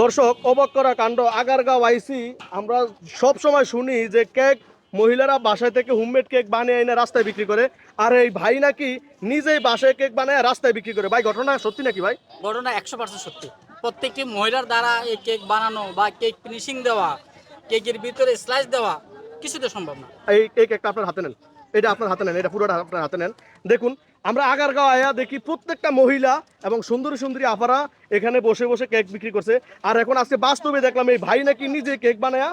দর্শক অবাক করা কাণ্ড। আগারগাঁও আইসি আমরা সব সময় শুনি যে কেক মহিলারা বাসায় থেকে হোমমেড কেক বানিয়ে এনে রাস্তায় বিক্রি করে। আর এই ভাই নাকি নিজেই বাসায় কেক বানায় রাস্তায় বিক্রি করে। ভাই ঘটনা সত্যি নাকি ভাই? ঘটনা একশো পার্সেন্ট সত্যি। প্রত্যেকটি মহিলার দ্বারা এই কেক বানানো বা কেক ফিনিশিং দেওয়া কেকের ভিতরে স্লাইস দেওয়া কিছুতে সম্ভব না। এই এই কেকটা আপনার হাতে নেন। এটা আপনার হাতে নেন এটা পুরোটা আপনার হাতে নেন। দেখুন আমরা আগারগাঁও আয়া দেখি প্রত্যেকটা মহিলা এবং সুন্দরী সুন্দরী আপারা এখানে বসে বসে কেক বিক্রি করছে। আর এখন আজকে বাস্তবে দেখলাম এই ভাই নাকি নিজে কেক বানায়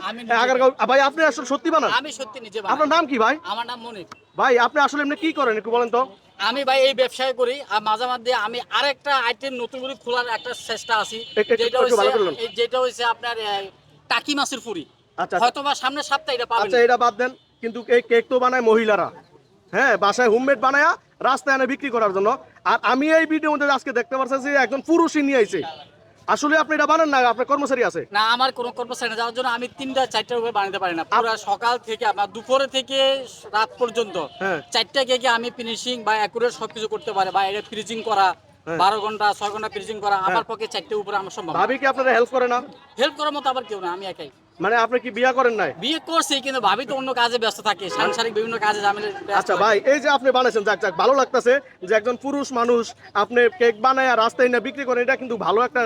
আগারগাঁও ভাই আপনি আসলে সত্যি বানান? আমি সত্যি নিজে আপনার নাম কি ভাই? আমার নাম মনির। ভাই আপনি আসলে এমনি কি করেন একটু বলেন তো। আমি ভাই এই ব্যবসায় করি আর মাঝে মাঝে আমি আরেকটা আইটেম নতুন করে খোলার একটা চেষ্টা আছি। যেটা হচ্ছে যেটা হচ্ছে আপনার টাকি মাছের ফুরি আচ্ছা হয়তো বা সামনের সপ্তাহে এটা পাবেন। আচ্ছা এটা বাদ দেন। কিন্তু এই কেক তো বানায় মহিলারা। হ্যাঁ বাসায় হোমমেড বানায়া রাস্তায় এনে বিক্রি করার জন্য। আর আমি এই ভিডিওর মধ্যে আজকে দেখতে পাচ্ছি যে একজন পুরুষই নিয়ে আইছে। আসলে আপনি এটা বানান না? আপনার কর্মচারী আছে? না আমার কোনো কর্মচারী না। যাওয়ার জন্য আমি তিনটা চারটার উপরে বানাতে পারি না। পুরো সকাল থেকে আপনার দুপুরে থেকে রাত পর্যন্ত হ্যাঁ। চারটা কেকে আমি ফিনিশিং বা অ্যাকুরেট সবকিছু করতে পারি। বা এটা ফ্রিজিং করা হ্যাঁ। বারো ঘণ্টা ছয় ঘণ্টা ফ্রিজিং করা আমার পক্ষে চারটে উপরে আমার সম্ভব ভাবি কি আপনারা হেল্প করে না? হেল্প করার মতো আবার কেউ না আমি একাই। মানে আপনি কি বিয়ে করেন নাই? বিয়ে করছি কিন্তু ভাবি তো অন্য কাজে ব্যস্ত থাকে সাংসারিক বিভিন্ন কাজে জামিলে আচ্ছা ভাই এই যে আপনি বানাইছেন যাক যাক ভালো লাগতেছে যে একজন পুরুষ মানুষ আপনি কেক বানায় আর রাস্তায় না বিক্রি করেন এটা কিন্তু ভালো একটা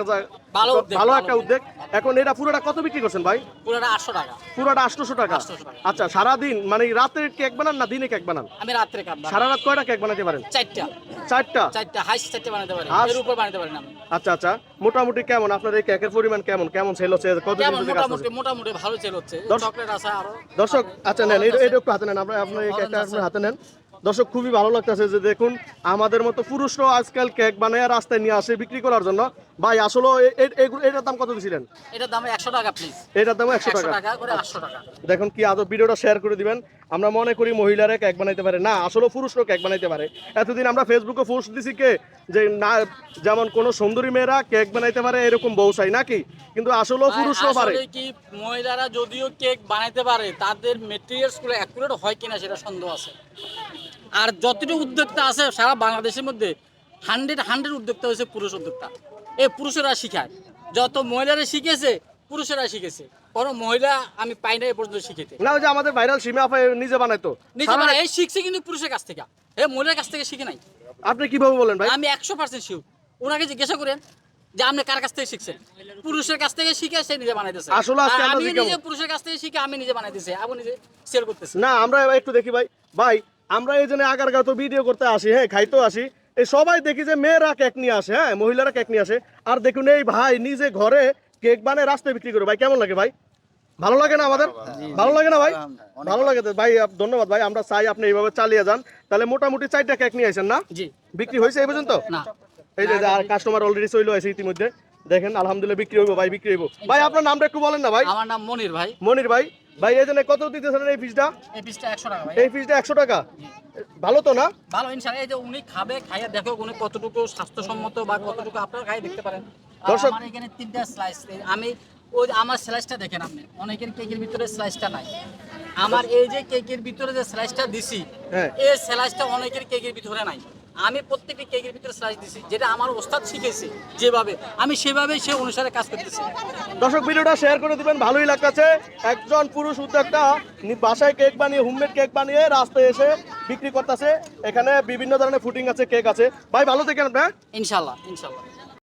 ভালো একটা উদ্যোগ। এখন এটা পুরোটা কত বিক্রি করছেন ভাই? পুরোটা আটশো টাকা। পুরোটা আটশোশো টাকা? আচ্ছা সারাদিন মানে রাতে কেক বানান না দিনে কেক বানান? আমি রাত্রে সারা রাত কয়টা কেক বানাতে পারেন? চারটা। চারটা? চারটা হাইস চারটে বানাতে পারি। হাঁস- এর উপর বানাতে পারি না আমি। আচ্ছা আচ্ছা মোটামুটি কেমন? আপনার এই কেকের পরিমাণ কেমন? কেমন সেল হচ্ছে? কত কেমন? মোটামুটি মোটামুটি ভালো চেল হচ্ছে। চকলেট আছে আরও। দর্শক আচ্ছা নেন এটা একটু হাতে নেন। আপনার আপনার এই কেকটা আপনার হাতে নেন। দর্শক খুবই ভালো লাগতেছে যে দেখুন আমাদের মতো পুরুষরাও আজকাল কেক বানায় রাস্তায় নিয়ে আসে বিক্রি করার জন্য। ভাই আসলে এটার দাম কত দিয়েছিলেন এটার দাম একশো টাকা প্লিজ এটার দাম একশো টাকা। দেখুন কি আদৌ ভিডিওটা শেয়ার করে দিবেন। আমরা মনে করি মহিলারা কেক বানাইতে পারে। না আসলে পুরুষরাও কেক বানাইতে পারে। এতদিন আমরা ফেসবুকে পোস্ট দিছি কে? যে না যেমন কোনো সুন্দরী মেয়েরা কেক বানাইতে পারে এরকম বউ চাই নাকি? কিন্তু আসলেও পুরুষরাও পারে। কি মহিলারা যদিও কেক বানাইতে পারে তাদের মেটেরিয়ালসগুলো অ্যাকুরেট হয় কিনা সেটা সন্দেহ আছে। আর যতটুকু উদ্যোক্তা আছে সারা বাংলাদেশের মধ্যে হান্ড্রেড হান্ড্রেড উদ্যোক্তা হয়েছে পুরুষ উদ্যোক্তা। এই পুরুষেরা শিখায়। যত মহিলারা শিখেছে পুরুষেরা শিখেছে। কোনো মহিলা আমি পাই না এ পর্যন্ত শিখেতে। না ওই যে আমাদের ভাইরাল সীমা আপা নিজে বানাইতো নিজে মানে এই শিখছে কিন্তু পুরুষের কাছ থেকে। এই মহিলার কাছ থেকে শিখে নাই। আপনি কীভাবে বলেন ভাই? আমি একশো পার্সেন্ট শিওর ওনাকে জিজ্ঞাসা করেন যে আপনি কার কাছ থেকে শিখছেন? পুরুষের কাছ থেকে শিখে সে নিজে বানাইতেছে আসলে আমি নিজে পুরুষের কাছ থেকে শিখে আমি নিজে বানাইতেছি আমি নিজে সেল করতেছি না আমরা একটু দেখি ভাই। ভাই আমরা এই জন্য আগার তো ভিডিও করতে আসি হ্যাঁ খাইতেও আসি। এই সবাই দেখি যে মেয়েরা কেক নিয়ে আসে হ্যাঁ মহিলারা কেক নিয়ে আসে। আর দেখুন এই ভাই নিজে ঘরে কেক বানায় রাস্তায় বিক্রি করে। ভাই কেমন লাগে ভাই? ভালো লাগে না আমাদের? ভালো লাগে। না ভাই? ভালো লাগে ভাই ধন্যবাদ ভাই। আমরা চাই আপনি এইভাবে চালিয়ে যান। তাহলে মোটামুটি চারটা কেক নিয়ে আসেন না? বিক্রি হয়েছে এই পর্যন্ত? না। এই যে আর কাস্টমার অলরেডি চলে আছে ইতিমধ্যে। দেখেন আলহামদুলিল্লাহ বিক্রি হইব ভাই বিক্রি হইব। ভাই আপনার নামটা একটু বলেন না ভাই। আমার নাম মনির ভাই। মনির ভাই ভাই এই জন্য কত দিতেছেন এই পিসটা এই পিসটা একশো টাকা ভাই। এই পিসটা একশো টাকা? ভালো তো না? ভালো ইনশাল্লাহ এই যে উনি খাবে খাইয়া দেখো উনি কতটুকু স্বাস্থ্যসম্মত বা কতটুকু আপনারা খাই দেখতে পারেন। দর্শক- আমার এখানে তিনটা স্লাইস আমি ওই আমার স্লাইসটা দেখেন আপনি। অনেকের কেকের ভিতরে স্লাইসটা নাই। আমার এই যে কেকের ভিতরে যে স্লাইসটা দিছি হ্যাঁ। এই স্লাইসটা অনেকের কেকের ভিতরে নাই। আমি প্রত্যেকটি কেকের ভিতরে স্লাইস দিছি যেটা আমার ওস্তাদ শিখেছে যেভাবে। আমি সেভাবেই সে অনুসারে কাজ করতেছি। দর্শক ভিডিওটা শেয়ার করে দিবেন ভালোই লাগতেছে। একজন পুরুষ উদ্যোক্তা বাসায় কেক বানিয়ে হোমমেড কেক বানিয়ে রাস্তায় এসে বিক্রি করতেছে। এখানে বিভিন্ন ধরনের ফুটিং আছে কেক আছে। ভাই ভালো থাকেন আপনার। ইনশাল্লাহ ইনশাল্লাহ।